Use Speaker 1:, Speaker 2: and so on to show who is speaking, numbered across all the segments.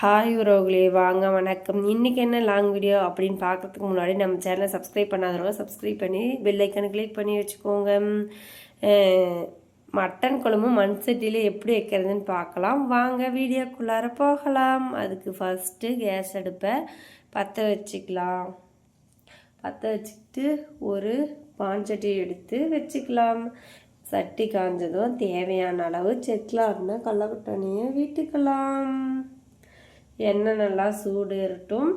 Speaker 1: Hi உறவுகளே வாங்க வணக்கம். இன்றைக்கி என்ன லாங் வீடியோ அப்படின்னு பார்க்கறதுக்கு முன்னாடி நம்ம சேனலை சப்ஸ்கிரைப் பண்ணாதவங்க சப்ஸ்கிரைப் பண்ணி பெல் கிளிக் பண்ணி வச்சுக்கோங்க. மட்டன் குழம்பு மண் சட்டியில் எப்படி வைக்கிறதுன்னு பார்க்கலாம். வாங்க வீடியோக்குள்ளார போகலாம். அதுக்கு ஃபஸ்ட்டு கேஸ் அடுப்பை பற்ற வச்சுக்கலாம். பற்ற வச்சுக்கிட்டு ஒரு பாஞ்சட்டி எடுத்து வச்சுக்கலாம். சட்டி காஞ்சதும் தேவையான அளவு செக்கில் இருந்தால் கடலக்கட்டணியை வீட்டுக்கலாம். எண்ணெய் நல்லா சூடேறட்டும்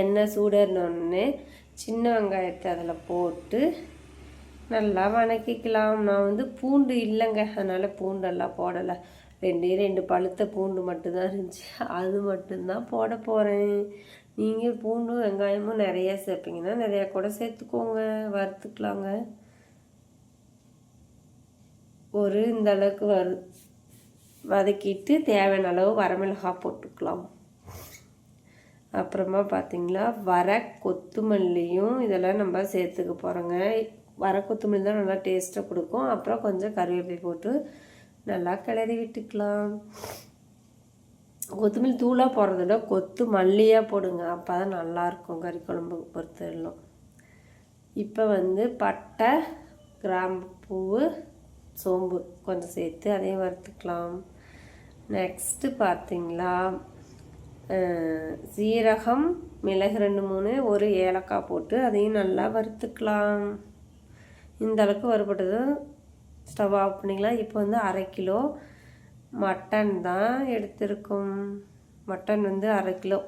Speaker 1: எண்ணெய் சூடேறினோடனே சின்ன வெங்காயத்தை அதில் போட்டு நல்லா வணக்கிக்கலாம். நான் வந்து பூண்டு இல்லைங்க. அதனால் பூண்டெல்லாம் போடலை. ரெண்டே ரெண்டு பழுத்த பூண்டு மட்டும்தான் இருந்துச்சு. அது மட்டும்தான் போட போகிறேன் நீங்கள் பூண்டும் வெங்காயமும் நிறையா சேர்ப்பீங்கன்னா நிறையா கூட சேர்த்துக்கோங்க. வறுத்துக்கலாங்க. ஒரு இந்த அளவுக்கு வறு வதக்கிட்டு தேவையான அளவு வரமிளகாய் போட்டுக்கலாம். அப்புறமா பார்த்திங்களா வர கொத்துமல்லியும் இதெல்லாம் நம்ம சேர்த்துக்க போகிறோங்க வர கொத்தமல்லி தான் நல்லா டேஸ்ட்டாக கொடுக்கும். அப்புறம் கொஞ்சம் கருவேப்பிலை போட்டு நல்லா கிளறி விட்டுக்கலாம். கொத்தமல்லி தூளாக போடுறத விட கொத்து மல்லியாக போடுங்க. அப்போ தான் நல்லாயிருக்கும் கறி குழம்பு பொறுத்தவரையிலும். இப்போ வந்து பட்டை கிராம்பு சோம்பு கொஞ்சம் சேர்த்து அதையும் வறுத்துக்கலாம். நெக்ஸ்ட்டு பார்த்தீங்களா சீரகம் மிளகு ரெண்டு மூணு ஒரு ஏலக்காய் போட்டு அதையும் நல்லா வறுத்துக்கலாம். இந்த அளவுக்கு வறுபட்டதும் ஸ்டவ் ஆஃப் பண்ணிக்கலாம். இப்போ வந்து அரை கிலோ மட்டன் தான் எடுத்திருக்கோம். மட்டன் வந்து அரை கிலோ.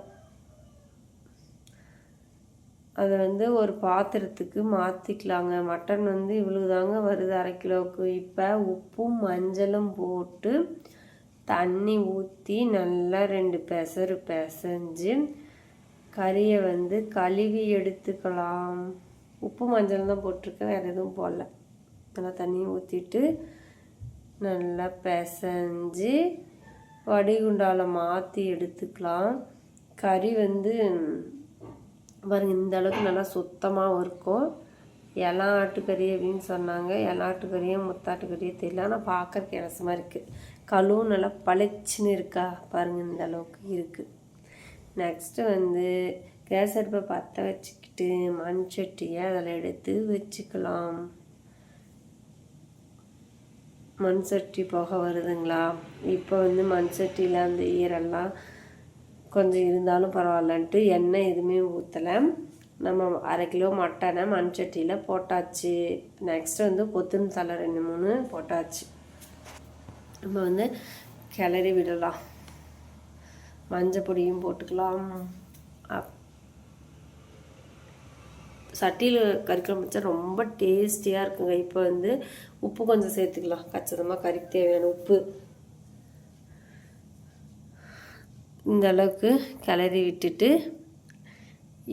Speaker 1: அதை வந்து ஒரு பாத்திரத்துக்கு மாற்றிக்கலாங்க மட்டன் வந்து இவ்வளோ தாங்க வருது அரை கிலோவுக்கு. இப்போ உப்பும் மஞ்சளும் போட்டு தண்ணி ஊற்றி நல்லா ரெண்டு பெசரு பிசைஞ்சு கறியை வந்து கழுவி எடுத்துக்கலாம். உப்பு மஞ்சள் தான் போட்டிருக்கேன் வேறு எதுவும் போடல. நல்லா தண்ணி ஊற்றிட்டு நல்லா பிசைஞ்சு வடிகுண்டால் மாற்றி எடுத்துக்கலாம். கறி வந்து பாருங்கள் இந்த அளவுக்கு நல்லா சுத்தமாகவும் இருக்கும். இலா ஆட்டுக்கறி அப்படின்னு சொன்னாங்க. இலா ஆட்டுக்கறியும் முத்தாட்டுக்கறியும் தெரியல ஆனால் பார்க்கறக்கு இலசமாக இருக்குது கழுவும் நல்லா பளிச்சுன்னு இருக்கா? பாருங்கள் இந்த அளவுக்கு இருக்குது நெக்ஸ்ட்டு வந்து கேஸ் அடுப்பை பற்ற வச்சுக்கிட்டு மண் சட்டியை அதில் எடுத்து வச்சுக்கலாம். மண் சட்டி புகை வருதுங்களா? இப்போ வந்து மண் சட்டியில் அந்த ஈரெல்லாம் கொஞ்சம் இருந்தாலும் பரவாயில்லன்ட்டு எண்ணெய் எதுவுமே ஊற்றலை நம்ம அரை கிலோ மட்டனை மண் சட்டியில் போட்டாச்சு. நெக்ஸ்ட் வந்து கொத்தமல்லி தலை ரெண்டு மூணு போட்டாச்சு. நம்ம வந்து கிளறி விடலாம். மஞ்சள் பொடியும் போட்டுக்கலாம். அப் சட்டியில் கறிக்குழம்பு வச்சா ரொம்ப டேஸ்டியாக இருக்குங்க. இப்போ வந்து உப்பு கொஞ்சம் சேர்த்துக்கலாம். கச்சிதமாக கறிக்கு தேவையான உப்பு. இந்த அளவுக்கு கிளறி விட்டுட்டு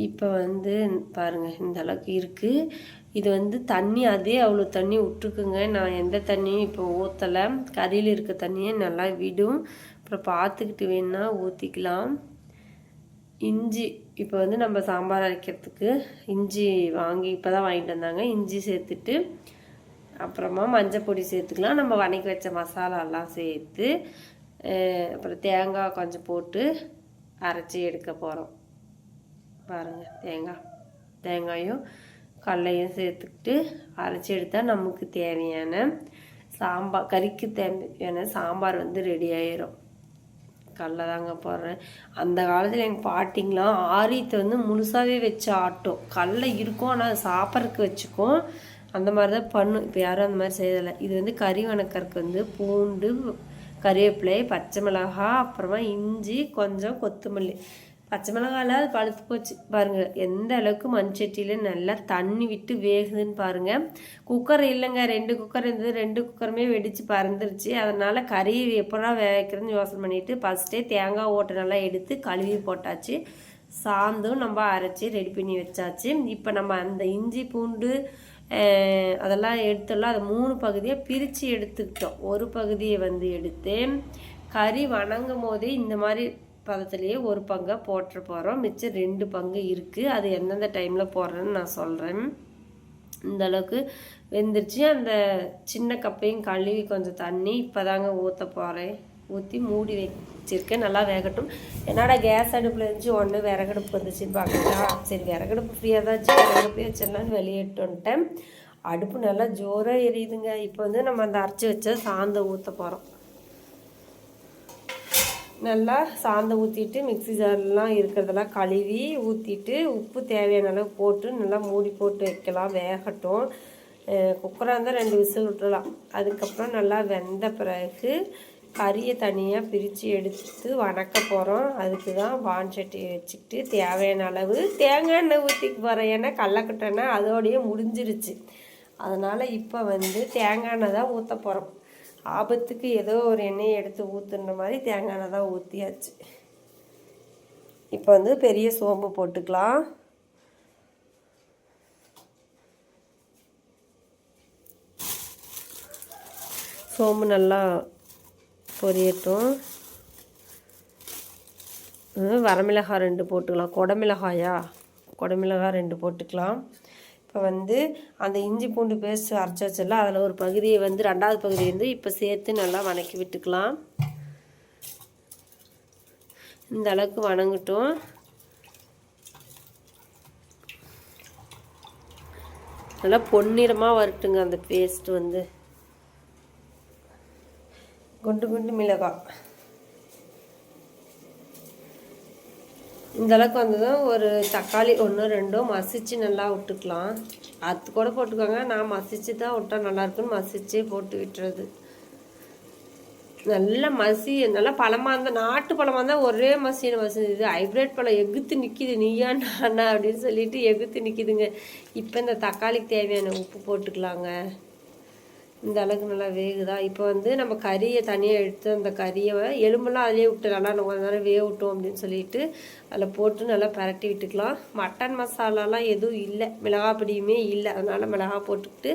Speaker 1: இப்போ வந்து பாருங்கள் இந்த அளவுக்கு இருக்குது இது வந்து தண்ணி அதே அவ்வளோ தண்ணி விட்டுருக்குங்க. நான் எந்த தண்ணியும் இப்போ ஊற்றலை கறியில் இருக்க தண்ணியை நல்லா விடும். அப்புறம் பார்த்துக்கிட்டு வேணா ஊற்றிக்கலாம் இஞ்சி இப்போ வந்து நம்ம சாம்பார் அரைக்கிறதுக்கு இஞ்சி வாங்கி இப்போ தான் வாங்கிட்டு வந்தாங்க. இஞ்சி சேர்த்துட்டு அப்புறமா மஞ்சள் பொடி சேர்த்துக்கலாம். நம்ம வணக்கி வச்ச மசாலாலாம் சேர்த்து அப்புறம் தேங்காய் கொஞ்சம் போட்டு அரைச்சி எடுக்க போகிறோம் பாருங்கள் தேங்காய் தேங்காயும் கடலையும் சேர்த்துக்கிட்டு அரைச்சி எடுத்தால் நமக்கு தேவையான சாம்பார் கறிக்கு தேவையான சாம்பார் வந்து ரெடி ஆயிரும். கடல தாங்க போடுறேன். அந்த காலத்தில் எங்கள் பாட்டிங்களாம் ஆரியத்தை வந்து முழுசாகவே வச்சு ஆட்டும். கடல இருக்கும் ஆனால் அது சாப்பிட்றதுக்கு வச்சுக்கும். அந்த மாதிரி தான் பண்ணும். இப்போ யாரும் அந்த மாதிரி செய்யலை இது வந்து கறி வணக்கறதுக்கு வந்து பூண்டு கறிவேப்பிலை பச்சை மிளகா அப்புறமா இஞ்சி கொஞ்சம் கொத்தமல்லி. பச்சை மிளகாலாம் அது பழுத்து போச்சு. பாருங்கள் எந்த அளவுக்கு மண்சட்டியில் நல்லா தண்ணி விட்டு வேகுதுன்னு பாருங்கள் குக்கர் இல்லைங்க ரெண்டு குக்கர் இருந்தது ரெண்டு குக்கருமே வெடித்து பறந்துருச்சு. அதனால் கறி எப்படா வேகிறதுன்னு யோசனை பண்ணிவிட்டு ஃபஸ்ட்டே தேங்காய் ஓட்டை நல்லா எடுத்து கழுவி போட்டாச்சு. சாந்தும் நம்ம அரைச்சி ரெடி பண்ணி வச்சாச்சு. இப்போ நம்ம அந்த இஞ்சி பூண்டு அதெல்லாம் எடுத்துடலாம். அதை மூணு பகுதியாக பிரித்து எடுத்துக்கிட்டோம். ஒரு பகுதியை வந்து எடுத்து கறி வணங்கும் போதே இந்த மாதிரி பதத்துலேயே ஒரு பங்கை போட்டு போகிறோம் மிச்சம் ரெண்டு பங்கு இருக்குது அது எந்தெந்த டைமில் போடுறேன்னு நான் சொல்கிறேன் இந்த அளவுக்கு வெந்துருச்சு. அந்த சின்ன கப்பையும் கழுவி கொஞ்சம் தண்ணி இப்போ தாங்க ஊற்ற போகிறேன் ஊற்றி மூடி வச்சிருக்கேன். நல்லா வேகட்டும். என்னடா கேஸ் அடுப்பில் இருந்துச்சு ஒன்று விறகடுப்பு வந்துச்சுன்னு பார்க்கலாம் சரி விறகடுப்பு ஃப்ரீயாக தான் இருந்துச்சு விறகடுப்பே வச்சிடலான்னு வெளியிட்டு வந்துட்டேன். அடுப்பு நல்லா ஜோராக எரியுதுங்க. இப்போ வந்து நம்ம அந்த அரைச்சி வச்ச சாந்த ஊற்ற போகிறோம் நல்லா சாந்தம் ஊற்றிட்டு மிக்ஸி ஜார்லாம் இருக்கிறதெல்லாம் கழுவி ஊற்றிட்டு உப்பு தேவையான அளவு போட்டு நல்லா மூடி போட்டு வைக்கலாம் வேகட்டும். குக்கராக இருந்தால் ரெண்டு விசில் விட்டுறலாம். அதுக்கப்புறம் நல்லா வெந்த பிறகு கறியை தனியாக பிரித்து எடுத்து வணக்க போகிறோம் அதுக்கு தான் வான் சட்டி வச்சுக்கிட்டு தேவையான அளவு தேங்காய் எண்ணெய் ஊற்றிக்கு போகிறேன் ஏன்னா கடலக்கட்டைன்னா அதோடையே முடிஞ்சிருச்சு. அதனால் இப்போ வந்து தேங்காய் எண்ணெய் தான் ஊற்ற போகிறோம் ஆபத்துக்கு ஏதோ ஒரு எண்ணெயை எடுத்து ஊற்றுன மாதிரி தேங்காய் எண்ணெய் தான் ஊற்றியாச்சு இப்போ வந்து பெரிய சோம்பு போட்டுக்கலாம். சோம்பு நல்லா பொரியட்டும். வரமிளகாய் ரெண்டு போட்டுக்கலாம். குடமிளகாயா? குடமிளகாய் ரெண்டு போட்டுக்கலாம். இப்போ வந்து அந்த இஞ்சி பூண்டு பேஸ்ட் அரைச்சி வச்சல அதில் ஒரு பகுதியை வந்து ரெண்டாவது பகுதி வந்து இப்போ சேர்த்து நல்லா வணக்கி விட்டுக்கலாம். இந்த அளவுக்கு வணங்கட்டும். நல்லா பொன்னிறமாக வரட்டுங்க அந்த பேஸ்ட் வந்து. குண்டு குண்டு மிளகாய். இந்தளவுக்கு வந்ததும் ஒரு தக்காளி ஒன்று ரெண்டோ மசிச்சு நல்லா விட்டுக்கலாம். அது கூட போட்டுக்கோங்க. நான் மசிச்சு தான் விட்டா நல்லாயிருக்குன்னு மசிச்சே போட்டு விட்டுறது. நல்லா மசி நல்லா பழமாக இருந்தால் நாட்டு பழமாக இருந்தால் ஒரே மசின்னு மசிது இது ஹைப்ரிட் பழம் எகுத்து நிற்கிது நீயா நானா அப்படின்னு சொல்லிட்டு எகுத்து நிற்கிதுங்க இப்போ இந்த தக்காளிக்கு தேவையான உப்பு போட்டுக்கலாங்க. இந்த அளவுக்கு நல்லா வேகுதா? இப்போ வந்து நம்ம கறியை தனியாக எடுத்து அந்த கறியை எலும்பெல்லாம் அதிலே விட்டு நல்லா நம்ம கொஞ்ச நேரம் வேக விட்டோம் அப்படின்னு சொல்லிட்டு அதில் போட்டு நல்லா பரட்டி விட்டுக்கலாம். மட்டன் மசாலாலாம் எதுவும் இல்லை. மிளகாய் பொடியுமே இல்லை. அதனால் மிளகாய் போட்டுக்கிட்டு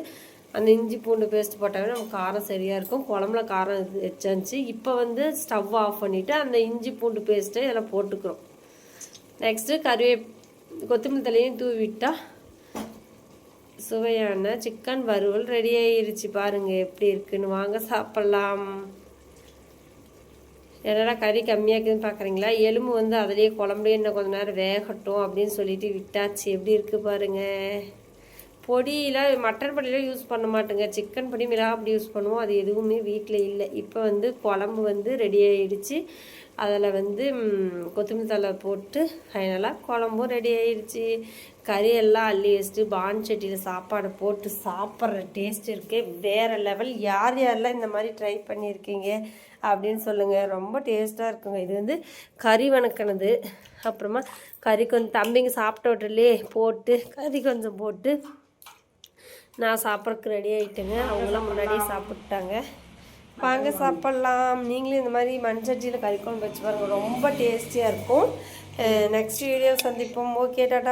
Speaker 1: அந்த இஞ்சி பூண்டு பேஸ்ட் போட்டாவே நமக்கு காரம் சரியாக இருக்கும். குழம்புல காரம் இது வச்சாச்சு இப்போ வந்து ஸ்டவ் ஆஃப் பண்ணிவிட்டு அந்த இஞ்சி பூண்டு பேஸ்ட்டை இதில் போட்டுக்கிறோம். நெக்ஸ்ட்டு கருவே கொத்தமல்லி தலையும் தூவி விட்டால் சுவையான சிக்கன் வறுவல் ரெடி பாருங்கள் எப்படி இருக்குன்னு வாங்க சாப்பிட்லாம். என்னடா கறி கம்மியாக இருக்குதுன்னு பார்க்குறீங்களா எலும்பு வந்து அதிலேயே குழம்புலேயே இன்னும் கொஞ்ச நேரம் வேகட்டும் அப்படின்னு சொல்லிட்டு விட்டாச்சு. எப்படி இருக்குது பாருங்கள் பொடியெலாம் மட்டன் பொடியெலாம் யூஸ் பண்ண மாட்டேங்க. சிக்கன் பொடி மிளகா பொடி யூஸ் பண்ணுவோம். அது எதுவுமே வீட்டில் இல்லை. இப்போ வந்து குழம்பு வந்து ரெடி ஆகிடுச்சு அதில் வந்து கொத்தமல்லி தழை போட்டு ஃபைனலாக குழம்பும் ரெடி ஆயிடுச்சு. கறியெல்லாம் அள்ளி வச்சுட்டு பான் சட்டியில் சாப்பாடு போட்டு சாப்பிட்ற டேஸ்ட் இருக்கே. வேறு லெவல் யார் யாரெல்லாம் இந்த மாதிரி ட்ரை பண்ணியிருக்கீங்க அப்படின்னு சொல்லுங்கள் ரொம்ப டேஸ்ட்டாக இருக்குங்க. இது வந்து கறி வணக்கினது. அப்புறமா கறி கொஞ்சம் தம்பிங்க சாப்பிட்ட விட்டுலே போட்டு கறி கொஞ்சம் போட்டு நான் சாப்பிட்றதுக்கு ரெடி ஆகிட்டேங்க அவங்களாம் முன்னாடியே சாப்பிட்டாங்க. வாங்க சாப்பிட்லாம். நீங்களும் இந்த மாதிரி மண்சட்டியில் கறிக்குழம்பு வச்சு பாருங்கள் ரொம்ப டேஸ்டியாக இருக்கும். நெக்ஸ்ட் வீடியோ சந்திப்போம். Okay tata